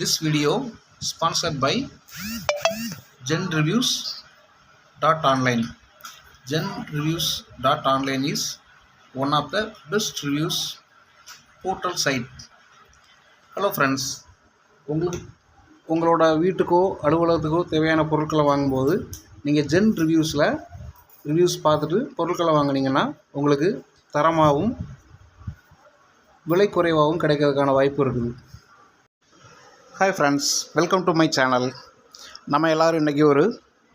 This video sponsored by Zen reviews dot online Zen reviews dot online is one of the best reviews portal site hello friends உங்களுக்கு உங்களோட வீட்டுக்கோ அலுவலகத்துக்கோ தேவையான பொருட்களை வாங்கும்போது நீங்கள் gen ரிவ்யூஸில் reviews பார்த்துட்டு பொருட்களை வாங்குனீங்கன்னா உங்களுக்கு தரமாகவும் விலை குறைவாகவும் கிடைக்கிறதுக்கான வாய்ப்பு இருக்குது. Hi friends welcome to my channel நம்ம எல்லோரும் இன்றைக்கி ஒரு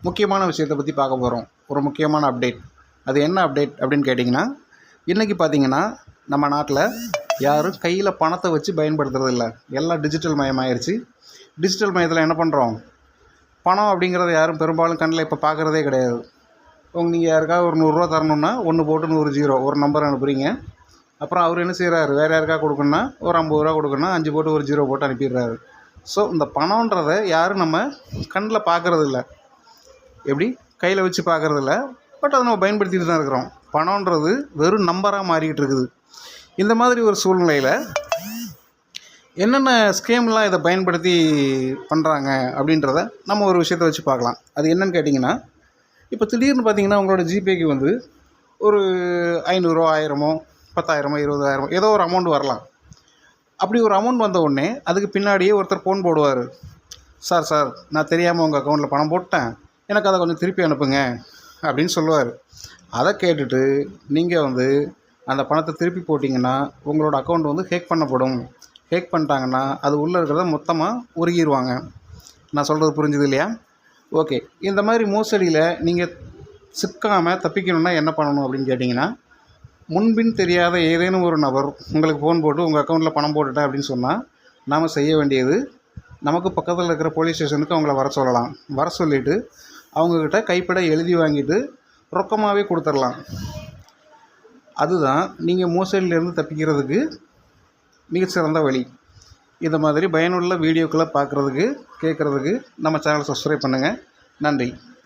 முக்கியமான விஷயத்தை பற்றி பார்க்க போகிறோம் ஒரு முக்கியமான அப்டேட் அது என்ன அப்டேட் அப்படின்னு கேட்டிங்கன்னா இன்றைக்கி பார்த்தீங்கன்னா நம்ம நாட்டில் யாரும் கையில் பணத்தை வச்சு பயன்படுத்துறது இல்லை. எல்லாம் டிஜிட்டல் மயமாயிருச்சு. டிஜிட்டல் மயத்தில் என்ன பண்ணுறோம் பணம் அப்படிங்கிறத யாரும் பெரும்பாலும் கண்ணில் இப்போ பார்க்குறதே கிடையாது. உங்க நீங்கள் யாருக்காவது ஒரு நூறுரூவா தரணுன்னா ஒன்று போட்டு நூறு ஜீரோ ஒரு நம்பர் அனுப்புகிறீங்க அப்புறம் அவர் என்ன செய்கிறாரு வேறு யாருக்கா கொடுக்கணுன்னா ஒரு ஐம்பது ரூபா கொடுக்கணுன்னா அஞ்சு போட்டு ஒரு ஜீரோ போட்டு அனுப்பிடுறாரு. ஸோ இந்த பணன்றதை யாரும் நம்ம கண்ணில் பார்க்குறதில்ல. எப்படி? கையில் வச்சு பார்க்குறதில்ல. பட் அதை நம்ம பயன்படுத்திட்டு தான் இருக்கிறோம். பணன்றது வெறும் நம்பராக மாறிக்கிட்டு இருக்குது. இந்த மாதிரி ஒரு சூழ்நிலையில் என்னென்ன ஸ்கீம்லாம் இதை பயன்படுத்தி பண்ணுறாங்க அப்படின்றத நம்ம ஒரு விஷயத்தை வச்சு பார்க்கலாம். அது என்னன்னு கேட்டிங்கன்னா இப்போ திடீர்னு பார்த்தீங்கன்னா உங்களோட ஜிபேக்கு வந்து ஒரு ஐநூறுரூவா ஆயிரமோ பத்தாயிரமோ இருபதாயிரமோ ஏதோ ஒரு அமௌண்ட் வரலாம். அப்படி ஒரு அமௌண்ட் வந்த உடனே அதுக்கு பின்னாடியே ஒருத்தர் ஃபோன் போடுவார். சார் சார் நான் தெரியாமல் உங்கள் அக்கௌண்ட்டில் பணம் போட்டேன். எனக்கு அதை கொஞ்சம் திருப்பி அனுப்புங்க அப்படின்னு சொல்லுவார். அதை கேட்டுட்டு நீங்கள் வந்து அந்த பணத்தை திருப்பி போட்டிங்கன்னா உங்களோட அக்கௌண்ட் வந்து ஹேக் பண்ணப்படும். ஹேக் பண்ணிட்டாங்கன்னா அது உள்ளே இருக்கிறத மொத்தமாக உருகிடுவாங்க நான் சொல்கிறது புரிஞ்சுது இல்லையா? ஓகே இந்த மாதிரி மோசடியில் நீங்கள் சிக்காமல் தப்பிக்கணுன்னா என்ன பண்ணணும் அப்படின்னு கேட்டிங்கன்னா முன்பின் தெரியாத ஏதேனும் ஒரு நபர் உங்களுக்கு ஃபோன் போட்டு உங்கள் அக்கௌண்ட்டில் பணம் போட்டுட்டேன் அப்படின்னு சொன்னால் நாம் செய்ய வேண்டியது நமக்கு பக்கத்தில் இருக்கிற போலீஸ் ஸ்டேஷனுக்கு அவங்கள வர சொல்லலாம். வர சொல்லிவிட்டு அவங்கக்கிட்ட கைப்பட எழுதி வாங்கிட்டு ரொக்கமாகவே கொடுத்துர்லாம் அதுதான் நீங்கள் மோசடியிலேருந்து தப்பிக்கிறதுக்கு மிகச்சிறந்த வழி. இந்த மாதிரி பயனுள்ள வீடியோக்களை பார்க்குறதுக்கு கேட்குறதுக்கு நம்ம சேனலை சப்ஸ்கிரைப் பண்ணுங்கள் நன்றி.